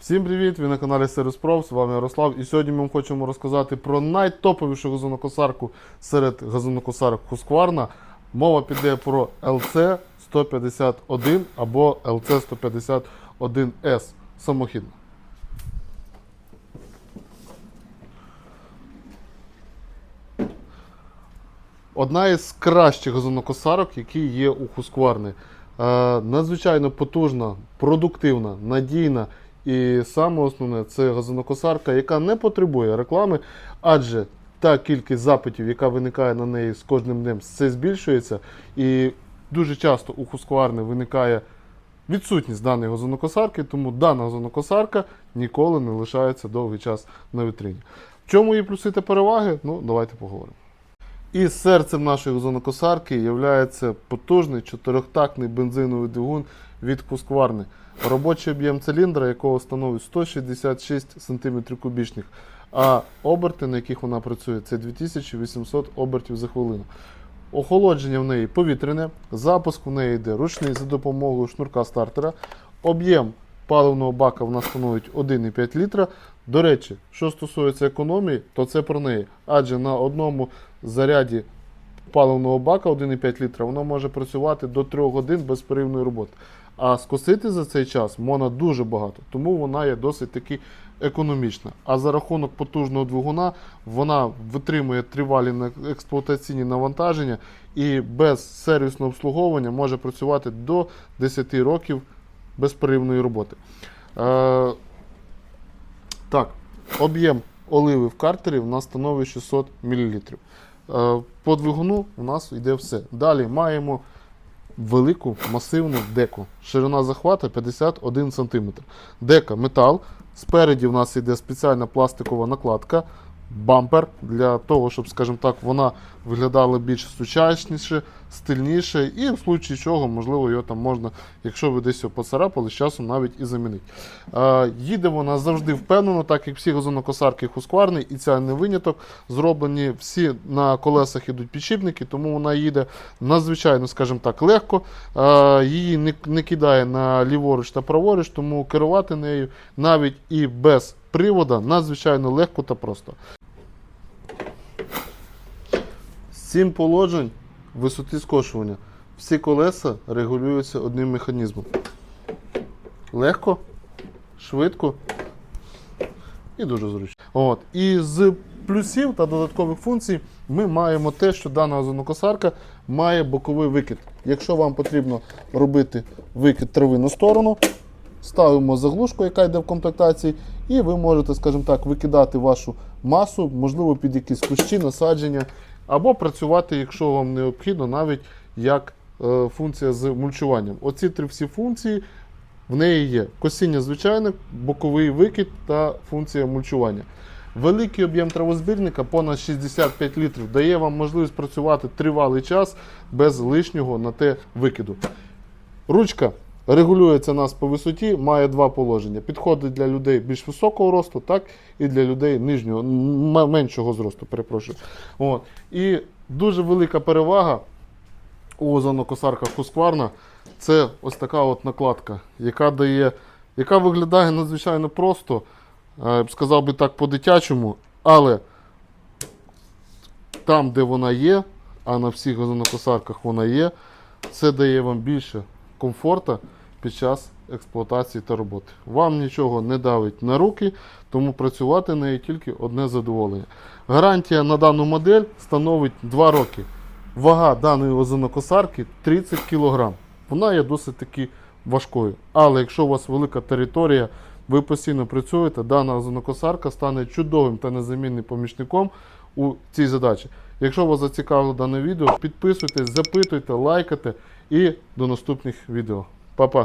Всім привіт! Ви на каналі Сервіс Про, з вами Ярослав. І сьогодні ми вам хочемо розказати про найтоповішу газонокосарку серед газонокосарок Husqvarna. Мова піде про LC 151 або LC 151S самохідна. Одна із кращих газонокосарок, які є у Husqvarna. Е, надзвичайно потужна, продуктивна, надійна. І саме основне це газонокосарка, яка не потребує реклами, адже та кількість запитів, яка виникає на неї з кожним днем, все збільшується. І дуже часто у Husqvarna виникає відсутність даної газонокосарки, тому дана газонокосарка ніколи не лишається довгий час на вітрині. В чому її плюси та переваги? Ну, давайте поговоримо. І серцем нашої газонокосарки є потужний чотирьохтактний бензиновий двигун від Husqvarna. Робочий об'єм циліндра, якого становить 166 см кубічних, а оберти, на яких вона працює, це 2800 обертів за хвилину. Охолодження в неї повітряне, запуск в неї йде ручний за допомогою шнурка стартера. Об'єм паливного бака вона становить 1,5 літра. До речі, що стосується економії, то це про неї. Адже на одному заряді паливного бака 1,5 літра воно може працювати до 3 годин безперервної роботи. А скосити за цей час можна дуже багато, тому вона є досить таки економічна. А за рахунок потужного двигуна вона витримує тривалі експлуатаційні навантаження і без сервісного обслуговування може працювати до 10 років безперервної роботи. Так, об'єм оливи в картері в нас становить 600 мл. Е, по двигуну у нас йде все. Далі маємо велику масивну деку. Ширина захвату 51 см. Дека метал. Спереді в нас йде спеціальна пластикова накладка, бампер для того, щоб, скажімо так, вона виглядала більш сучасніше, стильніше, і в случаї чого, можливо, його там можна, якщо ви десь його поцарапали, з часом навіть і замінити. Їде вона завжди впевнено, так як всі газонокосарки Husqvarna, і ця не виняток. Зроблені всі на колесах ідуть підшипники, тому вона їде надзвичайно, скажімо так, легко. Її не, не кидає на ліворуч та праворуч, тому керувати нею навіть і без привода надзвичайно легко та просто. Сім положень висоти скошування. Всі колеса регулюються одним механізмом. Легко, швидко і дуже зручно. От. І з плюсів та додаткових функцій ми маємо те, що дана озонокосарка має боковий викид. Якщо вам потрібно робити викид трави на сторону, ставимо заглушку, яка йде в комплектації, і ви можете, скажімо так, викидати вашу масу, можливо, під якісь кущі, насадження, або працювати, якщо вам необхідно, навіть як е, функція з мульчуванням. Оці три всі функції в неї є косіння звичайне, боковий викид та функція мульчування. Великий об'єм травозбірника, понад 65 літрів, дає вам можливість працювати тривалий час без лишнього на те викиду. Ручка регулюється нас по висоті, має два положення. Підходить для людей більш високого росту, так і для людей нижнього, меншого зросту, перепрошую. От. І дуже велика перевага у озонокосарках Husqvarna це ось така от накладка, яка дає, яка виглядає надзвичайно просто, е, сказав би так по-дитячому, але там, де вона є, а на всіх газонокосарках вона є, це дає вам більше комфорту під час експлуатації та роботи. Вам нічого не давить на руки, тому працювати нею тільки одне задоволення. Гарантія на дану модель становить 2 роки. Вага даної озонокосарки 30 кг. Вона є досить таки важкою. Але якщо у вас велика територія, ви постійно працюєте, дана озонокосарка стане чудовим та незамінним помічником у цій задачі. Якщо вас зацікавило дане відео, підписуйтесь, запитуйте, лайкайте і до наступних відео. Па-па!